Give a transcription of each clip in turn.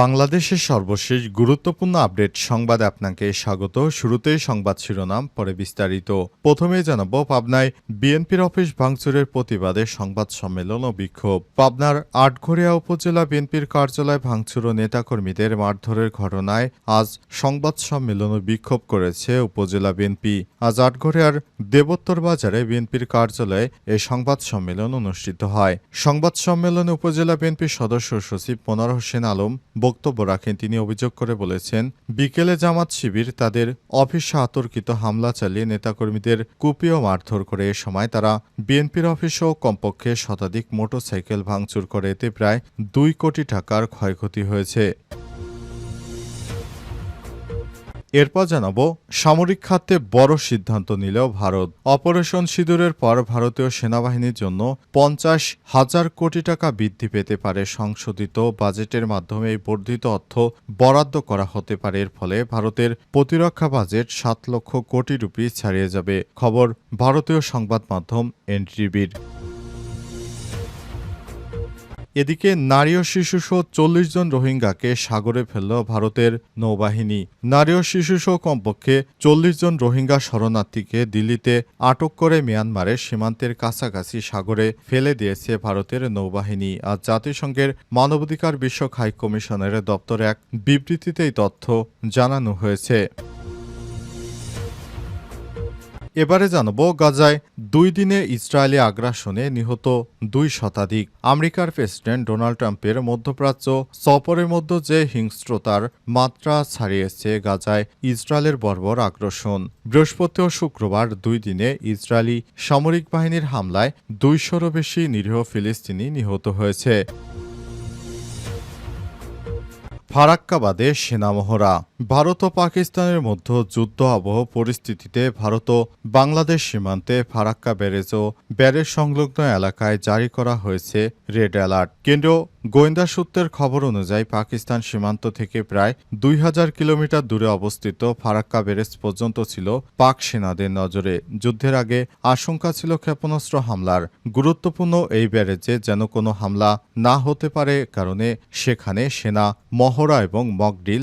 বাংলাদেশের সর্বশেষ গুরুত্বপূর্ণ আপডেট সংবাদে আপনাকে স্বাগত। শুরুতেই সংবাদ শিরোনাম, পরে বিস্তারিত। প্রথমে জানাব, পাবনায় বিএনপির অফিস ভাঙচুরের প্রতিবাদে সংবাদ সম্মেলন ও বিক্ষোভ। পাবনার আটঘরিয়া উপজেলা বিএনপির কার্যালয় ভাঙচুর ও নেতাকর্মীদের মারধরের ঘটনায় আজ সংবাদ সম্মেলন ও বিক্ষোভ করেছে উপজেলা বিএনপি। আজ আটঘরিয়ার দেবোত্তর বাজারে বিএনপির কার্যালয়ে এই সংবাদ সম্মেলন অনুষ্ঠিত হয়। সংবাদ সম্মেলনে উপজেলা বিএনপির সদস্য সচিব মনোয়ার হোসেন আলম বক্তব্য রাখেন। তিনি অভিযোগ করে বলেছেন, বিকেলে জামাত শিবির তাদের অফিসে আতর্কিত হামলা চালিয়ে নেতাকর্মীদের কুপিয়ে মারধর করে। এ সময় তারা বিএনপির অফিসেও কমপক্ষে শতাধিক মোটরসাইকেল ভাঙচুর করে। এতে প্রায় দুই কোটি টাকার ক্ষয়ক্ষতি হয়েছে। এরপর জানাব, সামরিক খাতে বড় সিদ্ধান্ত নিলেও ভারত। অপারেশন সিঁদুরের পর ভারতীয় সেনাবাহিনীর জন্য পঞ্চাশ হাজার কোটি টাকা বৃদ্ধি পেতে পারে সংশোধিত বাজেটের মাধ্যমে এই বর্ধিত অর্থ বরাদ্দ করা হতে পারে। এর ফলে ভারতের প্রতিরক্ষা বাজেট সাত লক্ষ কোটি রুপি ছাড়িয়ে যাবে। খবর ভারতীয় সংবাদ মাধ্যম এনটিভির। এদিকে নারী ও শিশুসহ চল্লিশ জন রোহিঙ্গাকে সাগরে ফেলল ভারতের নৌবাহিনী। নারী ও শিশুসহ কমপক্ষে চল্লিশ জন রোহিঙ্গা শরণার্থীকে দিল্লিতে আটক করে মিয়ানমারের সীমান্তের কাছাকাছি সাগরে ফেলে দিয়েছে ভারতের নৌবাহিনী। আর জাতিসংঘের মানবাধিকার বিষয়ক হাই কমিশনের দপ্তরে এক বিবৃতিতে এই তথ্য জানানো হয়েছে। এবারে জানাব গাজায় দুই দিনে ইসরায়েলি আগ্রাসনে নিহত দুই শতাধিক। আমেরিকার প্রেসিডেন্ট ডোনাল্ড ট্রাম্পের মধ্যপ্রাচ্য সফরের মধ্যে যে হিংস্রতার মাত্রা ছাড়িয়েছে গাজায় ইসরায়েলের বর্বর আগ্রাসন। বৃহস্পতি ও শুক্রবার দুই দিনে ইসরায়েলি সামরিক বাহিনীর হামলায় দুইশোরও বেশি নিরীহ ফিলিস্তিনি নিহত হয়েছে। ফারাক্কাবাদে সেনামহড়া। ভারত ও পাকিস্তানের মধ্যে যুদ্ধ আবহ পরিস্থিতিতে ভারত ও বাংলাদেশ সীমান্তে ফারাক্কা ব্যারেজ ও ব্যারেজ সংলগ্ন এলাকায় জারি করা হয়েছে রেড অ্যালার্ট। কেন্দ্রীয় গোয়েন্দা সূত্রের খবর অনুযায়ী পাকিস্তান সীমান্ত থেকে প্রায় দুই হাজার কিলোমিটার দূরে অবস্থিত ফারাক্কা ব্যারেজ পর্যন্ত ছিল পাক সেনাদের নজরে। যুদ্ধের আগে আশঙ্কা ছিল ক্ষেপণাস্ত্র হামলার। গুরুত্বপূর্ণ এই ব্যারেজে যেন কোনো হামলা না হতে পারে, কারণে সেখানে সেনা, মহড়া এবং মকডিল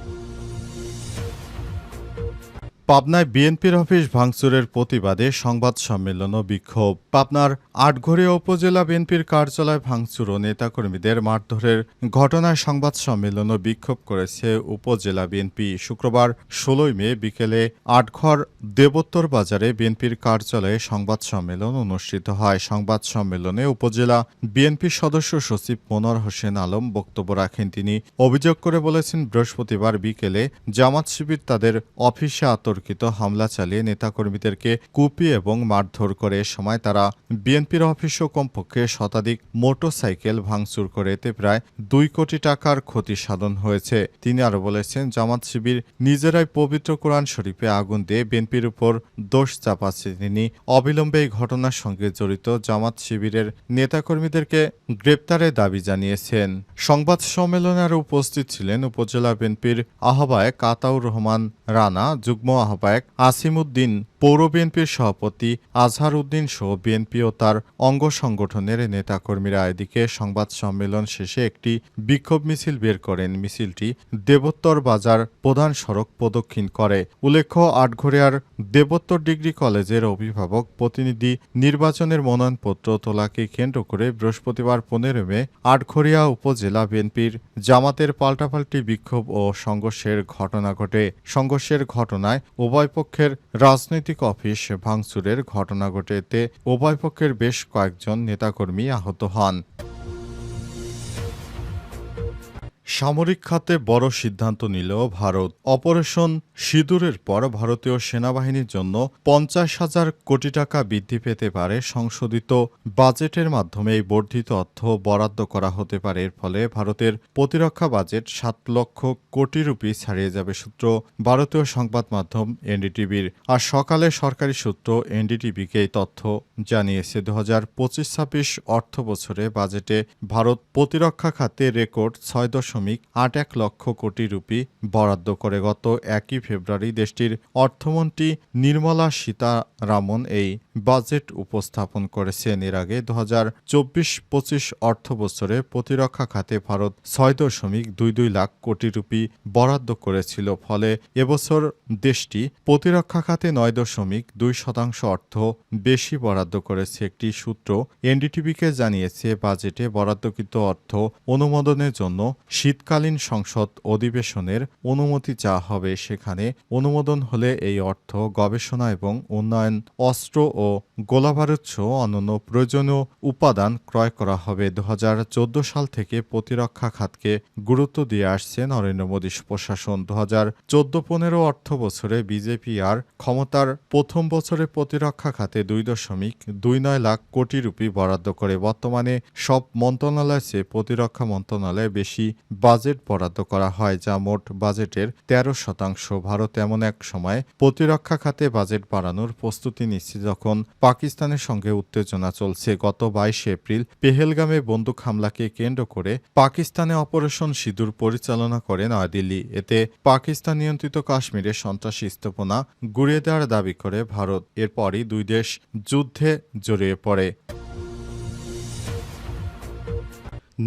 পাবনায় বিএনপির অফিস ভাঙচুরের প্রতিবাদে সংবাদ সম্মেলন ও বিক্ষোভ। পাবনার আটঘরিয়া উপজেলা বিএনপির কার্যালয় ভাঙচুর ও নেতাকর্মীদের মারধরের ঘটনায় সংবাদ সম্মেলন ও বিক্ষোভ করেছে উপজেলা বিএনপি। শুক্রবার ষোলোই মে বিকেলে আটঘর দেবোত্তর বাজারে বিএনপির কার্যালয়ে সংবাদ সম্মেলন অনুষ্ঠিত হয়। সংবাদ সম্মেলনে উপজেলা বিএনপির সদস্য সচিব মনোয়ার হোসেন আলম বক্তব্য রাখেন। তিনি অভিযোগ করে বলেছেন, বৃহস্পতিবার বিকেলে জামাত শিবির তাদের অফিসে আতর্কিত হামলা চালিয়ে নেতাকর্মীদেরকে কুপি এবং মারধর করে সময় তারা বিএনপির অফিসও কমপক্ষে শতাধিক মোটরসাইকেল ভাঙচুর করে এতে প্রায় দুই কোটি টাকার ক্ষতি সাধন হয়েছে। তিনি আরও বলেছেন, জামাত শিবির নিজেরাই পবিত্র কোরআন শরীফে আগুন দিয়ে বিএনপির উপর দোষ চাপাচ্ছে। তিনি অবিলম্বে এই ঘটনার সঙ্গে জড়িত জামাত শিবিরের নেতাকর্মীদেরকে গ্রেপ্তারের দাবি জানিয়েছেন। সংবাদ সম্মেলনে আরও উপস্থিত ছিলেন উপজেলা বিএনপির আহ্বায়ক আতাউর রহমান রানা, যুগ্ম আহ্বায়ক আসিমউদ্দিন পৌর বিএনপির সভাপতি আজহার উদ্দিন সহ বিএনপি ও তার অঙ্গ সংগঠনের নেতাকর্মীরা এদিকে সংবাদ সম্মেলন শেষে একটি বিক্ষোভ মিছিল বের করেন। মিছিলটি দেবোত্তর বাজার প্রধান সড়ক প্রদক্ষিণ করে। উল্লেখ্য, আটঘরিয়ার দেবোত্তর ডিগ্রি কলেজের অভিভাবক প্রতিনিধি নির্বাচনের মনোনয়নপত্র তোলাকে কেন্দ্র করে বৃহস্পতিবার পনেরো মে আটঘরিয়া উপজেলা বিএনপির জামাতের পাল্টাপাল্টি বিক্ষোভ ও সংঘর্ষের ঘটনা ঘটে। সংঘর্ষের ঘটনায় উভয় পক্ষের রাজনৈতিক অফিস ভাঙচুরের ঘটনা ঘটেতে উভয় পক্ষের বেশ কয়েকজন নেতাকর্মী আহত হন। সামরিক খাতে বড় সিদ্ধান্ত নিল ভারত অপারেশন সিঁদুরের পর ভারতীয় সেনাবাহিনীর জন্য পঞ্চাশ হাজার কোটি টাকা বৃদ্ধি পেতে পারে সংশোধিত বাজেটের মাধ্যমে এই বর্ধিত অর্থ বরাদ্দ করা হতে পারে। এর ফলে ভারতের প্রতিরক্ষা বাজেট সাত লক্ষ কোটি রুপি ছাড়িয়ে যাবে সূত্র ভারতীয় সংবাদ মাধ্যম এনডিটিভির। আর সকালে সরকারি সূত্র এনডিটিভিকে এই তথ্য জানিয়েছে দু হাজার পঁচিশ ছাব্বিশ অর্থ বছরে বাজেটে ভারত প্রতিরক্ষা খাতে রেকর্ড ছয় দশমিক আট এক লক্ষ কোটি রুপি বরাদ্দ করে গত একই ফেব্রুয়ারি দেশটির অর্থমন্ত্রী নির্মলা সীতারামন এই বাজেট উপস্থাপন করেছেন। এর আগে দু হাজার চব্বিশ পঁচিশ অর্থ বছরে প্রতিরক্ষা খাতে ভারত ছয় দশমিক দুই দুই লাখ কোটি রুপি বরাদ্দ করেছিল। ফলে এবছর দেশটি প্রতিরক্ষা খাতে নয় দশমিক দুই শতাংশ অর্থ বেশি বরাদ্দ করেছে একটি সূত্র এনডিটিভিকে জানিয়েছে। বাজেটে বরাদ্দকৃত অর্থ অনুমোদনের জন্য শীতকালীন সংসদ অধিবেশনের অনুমতি চাওয়া হবে। সেখানে অনুমোদন হলে এই অর্থ গবেষণা এবং উন্নয়ন অস্ত্র গোলাবারুদ সহ অন্যান্য প্রয়োজনীয় উপাদান ক্রয় করা হবে। দু হাজার চোদ্দ সাল থেকে প্রতিরক্ষা খাতকে গুরুত্ব দিয়ে আসছে নরেন্দ্র মোদী প্রশাসন। দু হাজার চোদ্দ পনেরো অর্থ বছরে বিজেপি আর ক্ষমতার প্রথম বছরে প্রতিরক্ষা খাতে দুই দশমিক দুই নয় লাখ কোটি রুপি বরাদ্দ করে। বর্তমানে সব মন্ত্রণালয়ের চেয়ে প্রতিরক্ষা মন্ত্রণালয়ে বেশি বাজেট বরাদ্দ করা হয়, যা মোট বাজেটের তেরো শতাংশ। ভারত এমন এক সময় প্রতিরক্ষা খাতে বাজেট বাড়ানোর প্রস্তুতি নিচ্ছে, যখন পাকিস্তানের সঙ্গে উত্তেজনা চলছে। গত বাইশে এপ্রিল পেহেলগামে বন্দুক হামলাকে কেন্দ্র করে পাকিস্তানে অপারেশন সিঁদুর পরিচালনা করে নয়াদিল্লি। এতে পাকিস্তান নিয়ন্ত্রিত কাশ্মীরে সন্ত্রাসী স্থাপনা গুড়িয়ে দেওয়ার দাবি করে ভারত। এরপরই দুই দেশ যুদ্ধে জড়িয়ে পড়ে।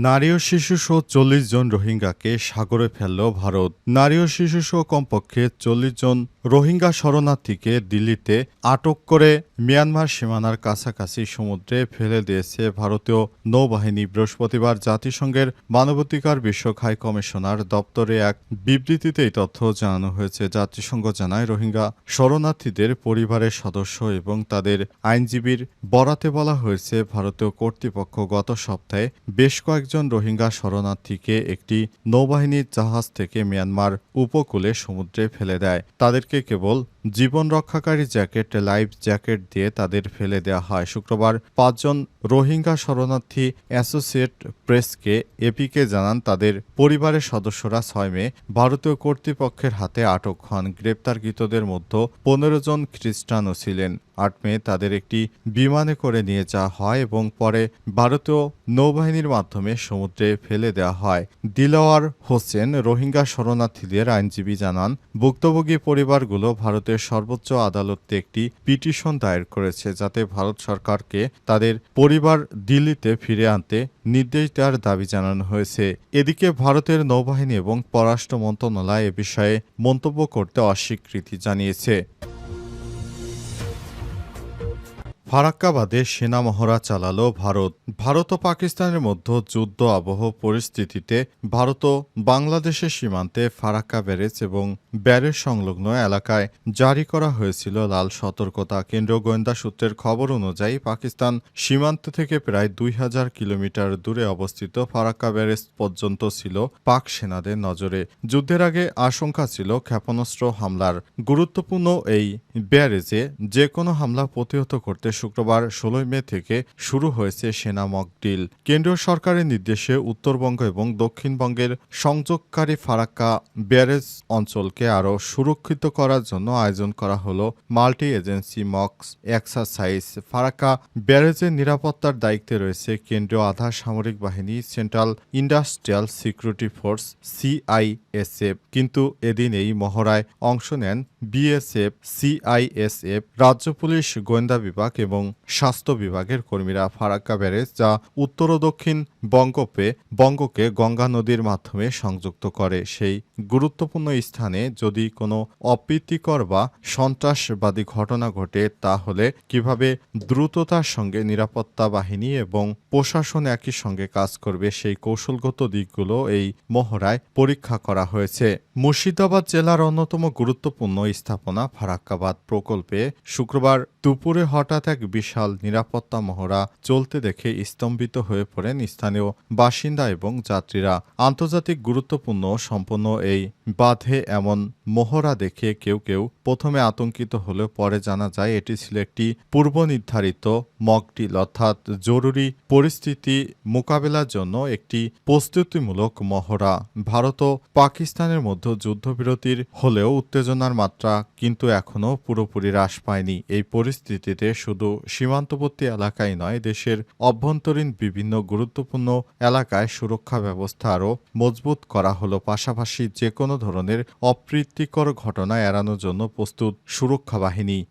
নারী ও শিশু সহ চল্লিশ জন রোহিঙ্গাকে সাগরে ফেলল ভারত। নারী ও শিশু সহ কমপক্ষে চল্লিশ জন রোহিঙ্গা শরণার্থীকে দিল্লিতে আটক করে মিয়ানমার সীমানার কাছাকাছি সমুদ্রে ফেলে দিয়েছে ভারতীয় নৌবাহিনী। বৃহস্পতিবার জাতিসংঘের মানবাধিকার বিষয়ক হাই কমিশনার দপ্তরে এক বিবৃতিতে এই তথ্য জানানো হয়েছে। জাতিসংঘ জানায়, রোহিঙ্গা শরণার্থীদের পরিবারের সদস্য এবং তাদের আইনজীবীর বরাতে বলা হয়েছে, ভারতীয় কর্তৃপক্ষ গত সপ্তাহে বেশ কয়েকজন রোহিঙ্গা শরণার্থীকে একটি নৌবাহিনীর জাহাজ থেকে মিয়ানমার উপকূলে সমুদ্রে ফেলে দেয়। তাদেরকে কেবল জীবন রক্ষাকারী জ্যাকেট, লাইফ জ্যাকেট দিয়ে তাদের ফেলে দেওয়া হয়। শুক্রবার পাঁচজন রোহিঙ্গা শরণার্থী অ্যাসোসিয়েট প্রেসকে এপিকে জানান, তাদের পরিবারের সদস্যরা ছয় মে ভারতীয় কর্তৃপক্ষের হাতে আটক হন। গ্রেপ্তারকৃতদের মধ্যে পনেরো জন খ্রিস্টানও ছিলেন। আট মে তাদের একটি বিমানে করে নিয়ে যাওয়া হয় এবং পরে ভারতীয় নৌবাহিনীর মাধ্যমে সমুদ্রে ফেলে দেওয়া হয়। দিলওয়ার হোসেন রোহিঙ্গা শরণার্থীদের আইনজীবী জানান, ভুক্তভোগী পরিবারগুলো ভারতের সর্বোচ্চ আদালতে একটি পিটিশন দায়ের করেছে যাতে ভারত সরকারকে তাদের পরিবার দিল্লিতে ফিরে আনতে নির্দেশ দেওয়ার দাবি জানানো হয়েছে। এদিকে ভারতের নৌবাহিনী এবং পররাষ্ট্র মন্ত্রণালয় এ বিষয়ে মন্তব্য করতে অস্বীকৃতি জানিয়েছে। ফারাক্কাবাদে সেনা মহড়া চালালো ভারত। ভারত ও পাকিস্তানের মধ্যে যুদ্ধ আবহ পরিস্থিতিতে ভারত ও বাংলাদেশের সীমান্তে ফারাক্কা ব্যারেজ এবং ব্যারেজ সংলগ্ন এলাকায় জারি করা হয়েছিল লাল সতর্কতা কেন্দ্রীয় গোয়েন্দা সূত্রের খবর অনুযায়ী পাকিস্তান সীমান্ত থেকে প্রায় দুই হাজার কিলোমিটার দূরে অবস্থিত ফারাক্কা ব্যারেজ পর্যন্ত ছিল পাক সেনাদের নজরে। যুদ্ধের আগে আশঙ্কা ছিল ক্ষেপণাস্ত্র হামলার। গুরুত্বপূর্ণ এই ব্যারেজে যে কোনো হামলা প্রতিহত করতে শুক্রবার ষোলোই মে থেকে শুরু হয়েছে সেনা মকডিল কেন্দ্রীয় সরকারের নির্দেশে উত্তরবঙ্গ এবং দক্ষিণবঙ্গের সংযোগকারী ফারাক্কা ব্যারেজ অঞ্চলকে আরও সুরক্ষিত করার জন্য আয়োজন করা হলো multi agency mocks exercise. Farakka ব্যারেজের নিরাপত্তার দায়িত্বে রয়েছে কেন্দ্রীয় আধা সামরিক বাহিনী, central industrial security force, CISF. কিন্তু এদিন এই মহড়ায় অংশ নেন বিএসএফ, সিআইএসএফ, রাজ্য পুলিশ, গোয়েন্দা বিভাগ এবং স্বাস্থ্য বিভাগের কর্মীরা ফারাক্কা ব্যারেজ যা উত্তর ও দক্ষিণ বঙ্গপে, বঙ্গকে গঙ্গা নদীর মাধ্যমে সংযুক্ত করে। সেই গুরুত্বপূর্ণ স্থানে যদি কোনো অপ্রীতিকর বা সন্ত্রাসবাদী ঘটনা ঘটে, তাহলে কীভাবে দ্রুততার সঙ্গে নিরাপত্তা বাহিনী এবং প্রশাসন একই সঙ্গে কাজ করবে, সেই কৌশলগত দিকগুলো এই মহড়ায় পরীক্ষা করা হয়েছে। মুর্শিদাবাদ জেলার অন্যতম গুরুত্বপূর্ণ স্থাপনা ফারাক্কাবাদ প্রকল্পে শুক্রবার দুপুরে হঠাৎ এক বিশাল নিরাপত্তা মহড়া চলতে দেখে স্তম্ভিত হয়ে পড়েন স্থানীয় স্থানীয় বাসিন্দা এবং যাত্রীরা আন্তর্জাতিক গুরুত্বপূর্ণ সম্পন্ন এই বাঁধে এমন মোহরা দেখে কেউ কেউ প্রথমে আতঙ্কিত হলেও পরে জানা যায় এটি ছিল একটি পূর্ব নির্ধারিত মকডিল অর্থাৎ জরুরি পরিস্থিতি মোকাবেলার জন্য একটি প্রস্তুতিমূলক মহড়া ভারত ও পাকিস্তানের মধ্যে যুদ্ধবিরতির হলেও উত্তেজনার মাত্রা কিন্তু এখনও পুরোপুরি হ্রাস পায়নি। এই পরিস্থিতিতে শুধু সীমান্তবর্তী এলাকায় নয়, দেশের অভ্যন্তরীণ বিভিন্ন গুরুত্বপূর্ণ এলাকায় সুরক্ষা ব্যবস্থা আরও মজবুত করা হলো। পাশাপাশি যে কোনো ধরনের অপ্রীতিকর ঘটনা এড়ানোর জন্য প্রস্তুত সুরক্ষা বাহিনী।